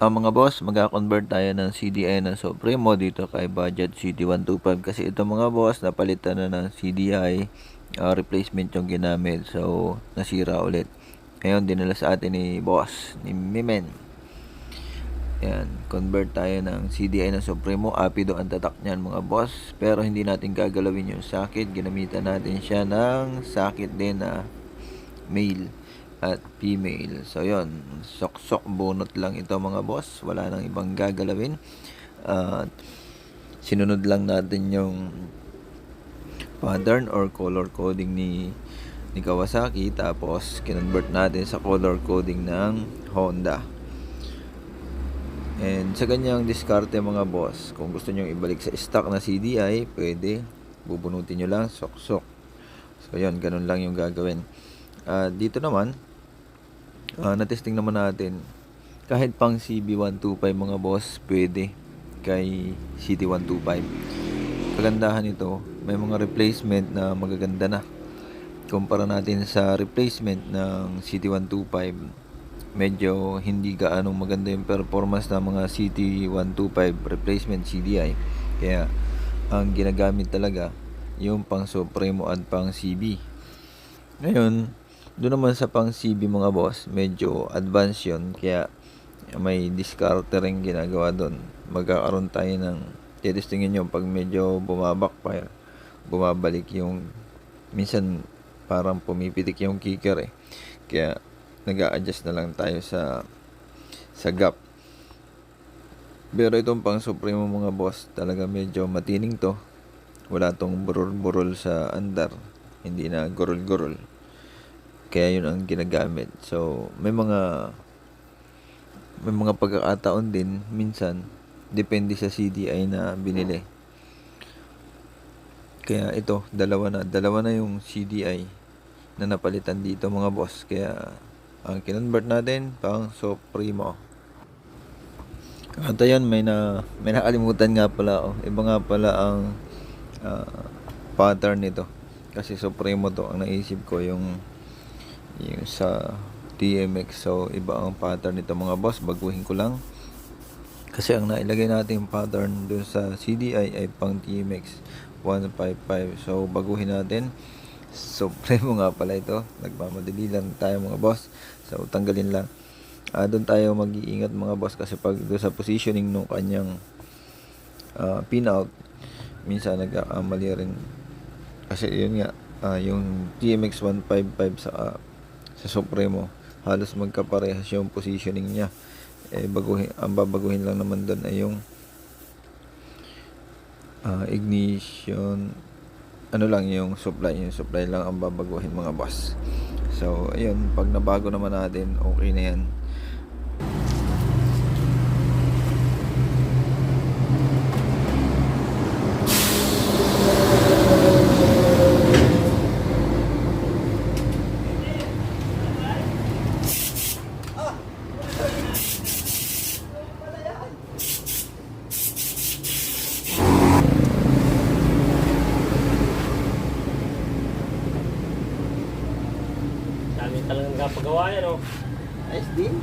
Ang mga boss, mag-convert tayo ng CDI ng Supremo dito kay Budget City 125 kasi ito mga boss, napalitan na ng CDI, ah, replacement yung ginamit. So, nasira ulit. Ngayon, dinala sa atin ni boss, ni Mimen. Yan, convert tayo ng CDI ng Supremo. Apido ang tatak niyan mga boss. Pero hindi natin gagalawin yung sakit. Ginamitan natin siya ng sakit din na male at female. So, yon Sok-sok bunot lang ito mga boss. Wala nang ibang gagalawin. At sinunod lang natin yung pattern or color coding ni ni Kawasaki tapos kinonvert natin sa color coding ng Honda. And sa ganyang diskarte mga boss, kung gusto nyo ibalik sa stock na CDI, pwede. Bubunutin nyo lang, sok-sok. So yun, ganun lang yung gagawin. Ah, dito naman, ah, natesting naman natin, kahit pang CB125 mga boss, pwede kay CT125. Kagandahan nito, may mga replacement na magaganda na. Kumpara natin sa replacement ng CT125, medyo hindi gaano maganda yung performance ng mga CT125 replacement CDI. Kaya ang ginagamit talaga yung pang Supremo at pang CB. Ngayon, doon naman sa pang CB mga boss, medyo advanced yun. Kaya may discarte rin ginagawa doon. Magkakaroon tayo ng titistingin nyo pag medyo bumabakfire, bumabalik yung minsan parang pumipitik yung kicker eh. Kaya nag adjust na lang tayo sa sa gap. Pero itong pang Supremo mga boss, talaga medyo matining to. Wala tong burol-burol sa andar. Hindi na gurol-gurol. Kaya yun ang ginagamit. So, may mga may mga pagkakataon din minsan depende sa CDI na binili. Kaya ito, dalawa na. Dalawa na yung CDI na napalitan dito mga boss. Kaya ang kinonvert natin pang Supremo. At ayun, may na may nakalimutan nga pala oh. Iba nga pala ang ah, pattern nito. Kasi Supremo to ang naisip ko yung yung sa TMX. So iba ang pattern nito mga boss. Baguhin ko lang. Kasi ang nailagay natin pattern dun sa CDI ay pang TMX 155. So baguhin natin. Supremo nga pala ito. Nagmamadali lang tayo mga boss. So tanggalin lang. Ah, doon tayo mag-iingat mga boss kasi pag doon sa positioning ng kanyang ah, pin out minsan nagkakamali rin kasi yun nga ah, yung TMX 155 sa ah, sa Supremo halos magkaparehas yung positioning niya. Eh baguhin ang babaguhin lang naman doon ay yung ah, ignition ano lang yung supply yung supply lang ang babaguhin mga boss. So ayun pag nabago naman natin okay na yan Dami talagang kapagawa yan, oh. Ayos din.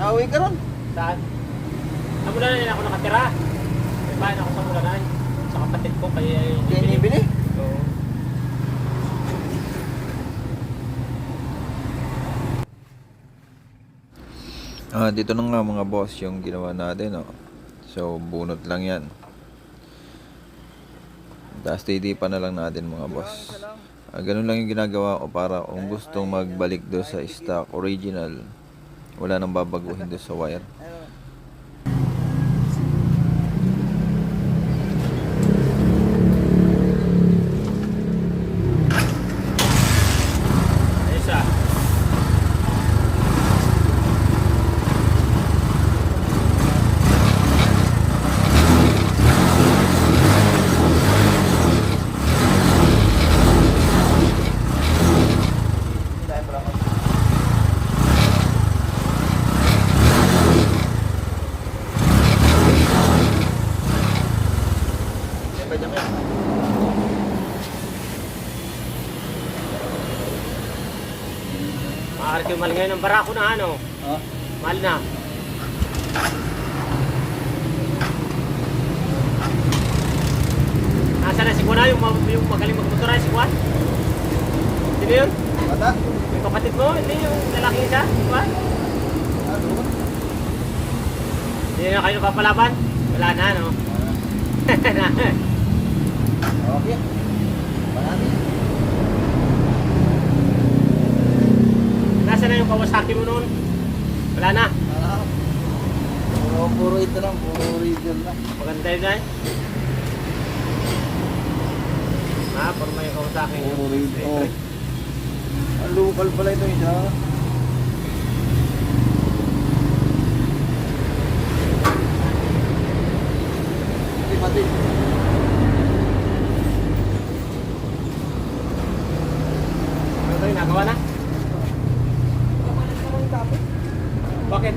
Nauwi ka ron. Saan? Sa Mulanan ako nakatira. May bahay ako sa Mulanan. Sa kapatid ko, kaya Kaya nibili. Oo. Ah, dito na nga mga boss yung ginawa natin, oh. So, bunot lang yan. Tapos pa na lang natin mga boss. Ah, ganun lang yung ginagawa ko para kung gustong magbalik do sa stock original, wala nang babaguhin do sa wire. Ayos ah. Maaari kayo malingay ng barako na ano. Ha? Mahal na. Nasaan na si Juan? Yung, ma- yung magaling magmotor na si Juan? Sino yun? Bata? Yung kapatid mo? Hindi yung lalaki isa? Si? Ano? Hindi na kayo napapalaban? Wala na, no? Okay. Marami. Nasaan na yung Kawasaki mo noon? Wala na. Ah. Puro, puro ito lang, puro region lang. Maganda yun eh. Ha, puro may Kawasaki. Puro region. Oh. Ang local pala ito isa. Pati pati. Ano tayo, nagawa na? Bakit?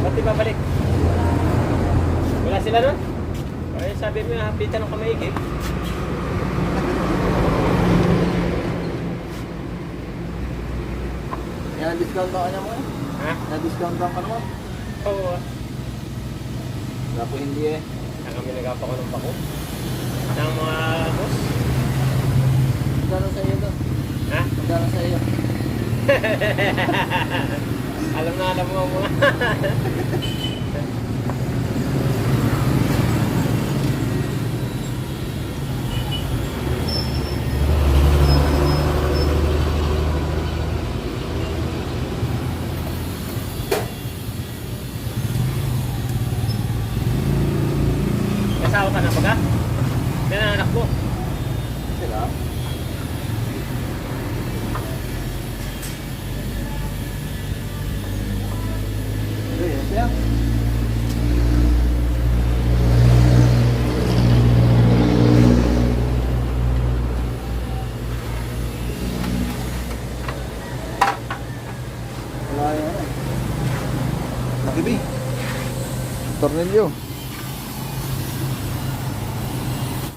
Ba't di babalik? Wala sila nun? Ay, sabi mo, hapitan ng kamaigi. Yan, discount ka kanya mo eh. Ha? Na-discount ka naman. Oo. Wala po hindi eh. Kaya kami nagapa ko ng bako. Ng mga boss. Magkano sa iyo doon? Ha? Magkano sa iyo? alam na alam mo mga. Kasawa ka na baga? Yan ang anak mo. Sila? Ito yun siya. Wala yan eh. Makibi. Tornilyo.